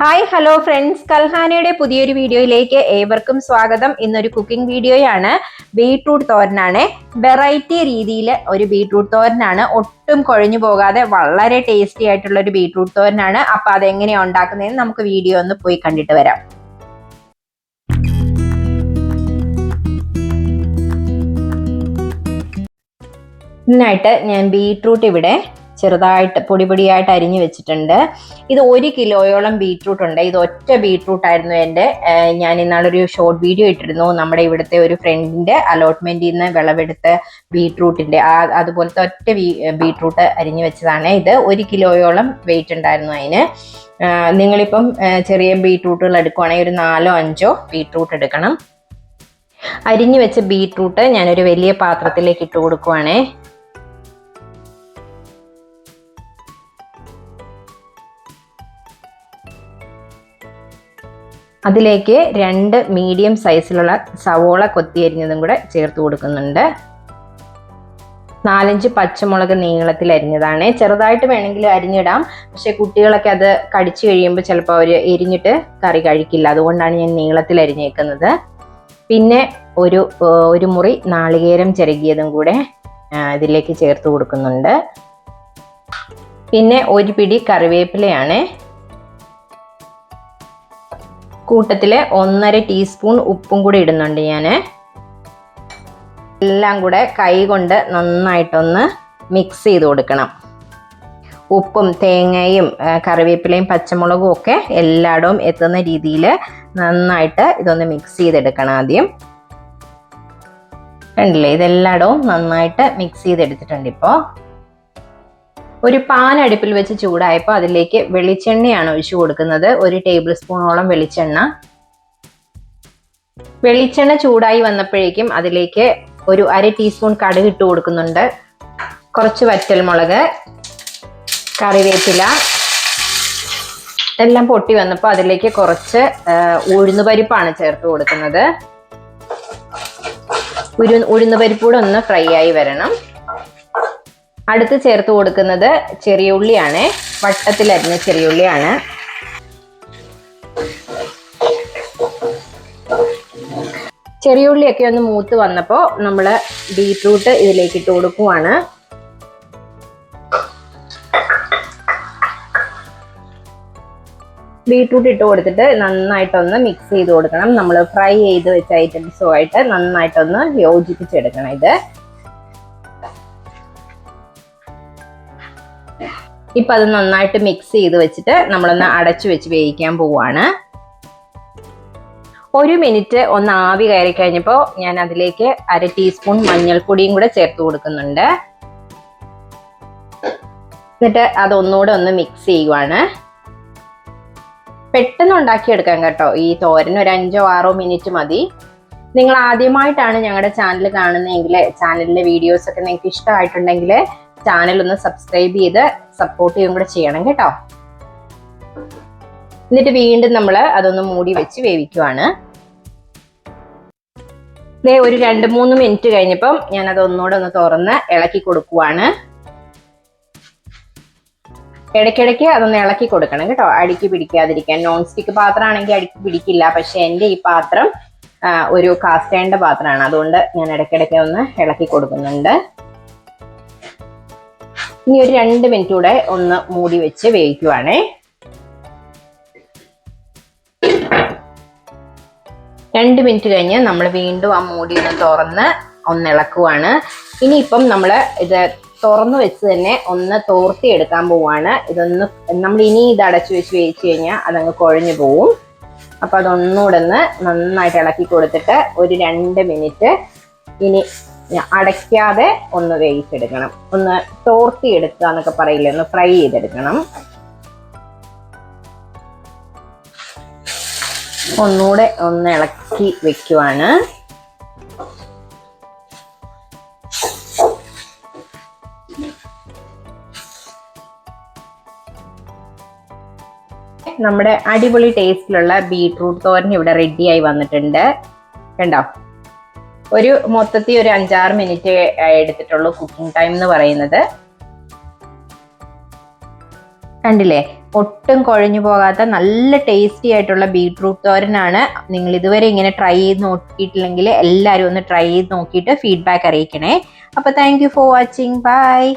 Hi hello friends കൽഹാനയുടെ പുതിയൊരു വീഡിയോയിലേക്ക് ഏവർക്കും സ്വാഗതം. ഇന്നൊരു കുക്കിംഗ് വീഡിയോയാണ്. ബീട്രൂട്ട് തോരനാണ്. വെറൈറ്റി രീതിയിൽ ഒരു ബീട്രൂട്ട് തോരനാണ്. ഒട്ടും കുഴഞ്ഞു പോകാതെ വളരെ ടേസ്റ്റി ആയിട്ടുള്ള ഒരു ബീട്രൂട്ട് തോരനാണ്. അപ്പൊ അതെങ്ങനെയാണ് ഉണ്ടാക്കുന്നതെന്ന് നമുക്ക് വീഡിയോ ഒന്ന് പോയി കണ്ടിട്ട് വരാം. ഇതിനായിട്ട് ഞാൻ ബീട്രൂട്ട് ഇവിടെ ചെറുതായിട്ട് പൊടി പൊടിയായിട്ട് അരിഞ്ഞു വെച്ചിട്ടുണ്ട്. ഇത് ഒരു കിലോയോളം ബീട്രൂട്ട് ഉണ്ട്. ഇത് ഒറ്റ ബീട്രൂട്ട് ആയിരുന്നു എന്റെ. ഞാൻ ഇന്നാളൊരു ഷോർട്ട് വീഡിയോ ഇട്ടിരുന്നു. നമ്മുടെ ഇവിടുത്തെ ഒരു ഫ്രണ്ടിന്റെ അലോട്ട്മെന്റിൽ നിന്ന് വിളവെടുത്ത ബീട്രൂട്ടിന്റെ ആ അതുപോലത്തെ ഒറ്റ ബീട്രൂട്ട് അരിഞ്ഞു വെച്ചതാണ് ഇത്. ഒരു കിലോയോളം വെയിറ്റ് ഉണ്ടായിരുന്നു അതിന്. നിങ്ങളിപ്പം ചെറിയ ബീട്രൂട്ടുകൾ എടുക്കുവാണെങ്കിൽ ഒരു നാലോ അഞ്ചോ ബീട്രൂട്ട് എടുക്കണം. അരിഞ്ഞു വെച്ച ബീട്രൂട്ട് ഞാനൊരു വലിയ പാത്രത്തിലേക്ക് ഇട്ട് കൊടുക്കുവാണേ. അതിലേക്ക് രണ്ട് മീഡിയം സൈസിലുള്ള സവോള കൊത്തിയരിഞ്ഞതും കൂടെ ചേർത്ത് കൊടുക്കുന്നുണ്ട്. നാലഞ്ച് പച്ചമുളക് നീളത്തിൽ അരിഞ്ഞതാണ്. ചെറുതായിട്ട് വേണമെങ്കിൽ അരിഞ്ഞിടാം. പക്ഷെ കുട്ടികളൊക്കെ അത് കടിച്ചു കഴിയുമ്പോൾ ചിലപ്പോൾ അവർ എരിഞ്ഞിട്ട് കറി കഴിക്കില്ല. അതുകൊണ്ടാണ് ഞാൻ നീളത്തിൽ അരിഞ്ഞേക്കുന്നത്. പിന്നെ ഒരു ഒരു മുറി നാളികേരം ചിരകിയതും കൂടെ ഇതിലേക്ക് ചേർത്ത് കൊടുക്കുന്നുണ്ട്. പിന്നെ ഒരു പിടി കറിവേപ്പിലയാണ്. കൂട്ടത്തിൽ ഒന്നര ടീസ്പൂൺ ഉപ്പും കൂടി ഇടുന്നുണ്ട് ഞാൻ എല്ലാം കൂടെ കൈ കൊണ്ട് നന്നായിട്ടൊന്ന് മിക്സ് ചെയ്ത് കൊടുക്കണം. ഉപ്പും തേങ്ങയും കറിവേപ്പിലയും പച്ചമുളകും ഒക്കെ എല്ലായിടവും എത്തുന്ന രീതിയിൽ നന്നായിട്ട് ഇതൊന്ന് മിക്സ് ചെയ്തെടുക്കണം ആദ്യം. കണ്ടില്ലേ? ഇതെല്ലായിടവും നന്നായിട്ട് മിക്സ് ചെയ്തെടുത്തിട്ടുണ്ട് ഇപ്പോൾ ഒരു പാൻ അടുപ്പിൽ വെച്ച് ചൂടായപ്പോൾ അതിലേക്ക് വെളിച്ചെണ്ണയാണ് ഒഴിച്ചു കൊടുക്കുന്നത്. ഒരു ടേബിൾ സ്പൂണോളം വെളിച്ചെണ്ണ. വെളിച്ചെണ്ണ ചൂടായി വന്നപ്പോഴേക്കും അതിലേക്ക് ഒരു അര ടീസ്പൂൺ കടുക് ഇട്ട് കൊടുക്കുന്നുണ്ട്. കുറച്ച് വറ്റൽമുളക് കറിവേപ്പില എല്ലാം പൊട്ടി വന്നപ്പോൾ അതിലേക്ക് കുറച്ച് ഉഴുന്ന് പരിപ്പാണ് ചേർത്ത് കൊടുക്കുന്നത്. ഉരു ഉഴുന്നുപരിപ്പ് കൂടെ ഒന്ന് ഫ്രൈ ആയി വരണം. അടുത്ത് ചേർത്ത് കൊടുക്കുന്നത് ചെറിയ ഉള്ളിയാണ്. വട്ടത്തിലരിഞ്ഞ ചെറിയ ഉള്ളിയാണ്. ചെറിയ ഉള്ളിയൊക്കെ ഒന്ന് മൂത്ത് വന്നപ്പോൾ നമ്മൾ ബീട്രൂട്ട് ഇതിലേക്ക് ഇട്ട് കൊടുക്കുവാണ്. ബീട്രൂട്ട് ഇട്ട് കൊടുത്തിട്ട് നന്നായിട്ടൊന്ന് മിക്സ് ചെയ്ത് കൊടുക്കണം. നമ്മൾ ഫ്രൈ ചെയ്ത് വെച്ച ഐറ്റംസുമായിട്ട് നന്നായിട്ടൊന്ന് യോജിപ്പിച്ചെടുക്കണം ഇത്. ഇപ്പൊ അത് നന്നായിട്ട് മിക്സ് ചെയ്ത് വെച്ചിട്ട് നമ്മളൊന്ന് അടച്ചു വെച്ച് വേവിക്കാൻ പോവുകയാണ് ഒരു മിനിറ്റ് ഒന്ന് ആവി കയറി കഴിഞ്ഞപ്പോൾ ഞാൻ അതിലേക്ക് അര ടീസ്പൂൺ മഞ്ഞൾപ്പൊടിയും കൂടെ ചേർത്ത് കൊടുക്കുന്നുണ്ട്. എന്നിട്ട് അതൊന്നുകൂടെ ഒന്ന് മിക്സ് ചെയ്യുവാണ്. പെട്ടെന്ന് ഉണ്ടാക്കിയെടുക്കാം കേട്ടോ. ഈ തോരൻ ഒരു അഞ്ചോ ആറോ മിനിറ്റ് മതി. നിങ്ങൾ ആദ്യമായിട്ടാണ് ഞങ്ങളുടെ ചാനൽ കാണുന്നതെങ്കിൽ ചാനലിലെ വീഡിയോസ് ഒക്കെ നിങ്ങൾക്ക് ഇഷ്ടമായിട്ടുണ്ടെങ്കിൽ ചാനൽ ഒന്ന് സബ്സ്ക്രൈബ് ചെയ്ത് സപ്പോർട്ട് ചെയ്യുകയും കൂടെ ചെയ്യണം കേട്ടോ. എന്നിട്ട് വീണ്ടും നമ്മൾ അതൊന്ന് മൂടി വെച്ച് വേവിക്കുവാണ്. ദേ ഒരു രണ്ട് മൂന്ന് മിനിറ്റ് കഴിഞ്ഞപ്പം ഞാൻ അത് ഒന്നുകൂടെ ഒന്ന് തുറന്ന് ഇളക്കി കൊടുക്കുവാണ്. ഇടയ്ക്കിടയ്ക്ക് അതൊന്ന് ഇളക്കി കൊടുക്കണം കേട്ടോ. അടുക്കി പിടിക്കാതിരിക്കാൻ. നോൺ സ്റ്റിക്ക് പാത്രമാണെങ്കിൽ അടുക്കി പിടിക്കില്ല. പക്ഷെ എന്റെ ഈ പാത്രം ഒരു കാസ്റ്റേണ്ട പാത്രമാണ്. അതുകൊണ്ട് ഞാൻ ഇടയ്ക്കിടയ്ക്ക് ഒന്ന് ഇളക്കി കൊടുക്കുന്നുണ്ട്. ഇനി ഒരു രണ്ട് മിനിറ്റ് കൂടെ ഒന്ന് മൂടി വെച്ച് വേവിക്കുവാണേ. രണ്ട് മിനിറ്റ് കഴിഞ്ഞ് നമ്മൾ വീണ്ടും ആ മൂടി ഒന്ന് തുറന്ന് ഒന്ന് ഇളക്കുവാണ്. ഇനിയിപ്പം നമ്മൾ ഇത് തുറന്നു വെച്ച് തന്നെ ഒന്ന് തോർത്തി എടുക്കാൻ പോവാണ്. ഇതൊന്ന് നമ്മൾ ഇനി ഇത് അടച്ചു വെച്ച് വേവിച്ചു കഴിഞ്ഞാൽ അതങ്ങ് കുഴഞ്ഞു പോവും. അപ്പൊ അതൊന്നുകൂടെ ഒന്ന് നന്നായിട്ട് ഇളക്കി കൊടുത്തിട്ട് ഒരു രണ്ട് മിനിറ്റ് ഇനി അടയ്ക്കാതെ ഒന്ന് വേവിച്ചെടുക്കണം. ഒന്ന് തോർത്തി എടുക്കുക എന്നൊക്കെ പറയില്ലേ? ഒന്ന് ഫ്രൈ ചെയ്തെടുക്കണം. ഒന്നുകൂടെ ഒന്ന് ഇളക്കി വെക്കുവാണ്. നമ്മുടെ അടിപൊളി ടേസ്റ്റിലുള്ള ബീട്രൂട്ട് തോരൻ ഇവിടെ റെഡിയായി വന്നിട്ടുണ്ട്. കണ്ടോ? ഒരു മൊത്തത്തിൽ ഒരു അഞ്ചാറ് മിനിറ്റ് എടുത്തിട്ടുള്ളൂ കുക്കിംഗ് ടൈം എന്ന് പറയുന്നത്. കണ്ടില്ലേ? ഒട്ടും കുഴഞ്ഞു പോകാത്ത നല്ല ടേസ്റ്റി ആയിട്ടുള്ള ബീട്രൂട്ട് തോരനാണ്. നിങ്ങൾ ഇതുവരെ ഇങ്ങനെ ട്രൈ ചെയ്ത് നോക്കിയിട്ടില്ലെങ്കിൽ എല്ലാവരും ഒന്ന് ട്രൈ ചെയ്ത് നോക്കിയിട്ട് ഫീഡ്ബാക്ക് അറിയിക്കണേ. അപ്പോൾ താങ്ക് ഫോർ വാച്ചിങ് ബൈ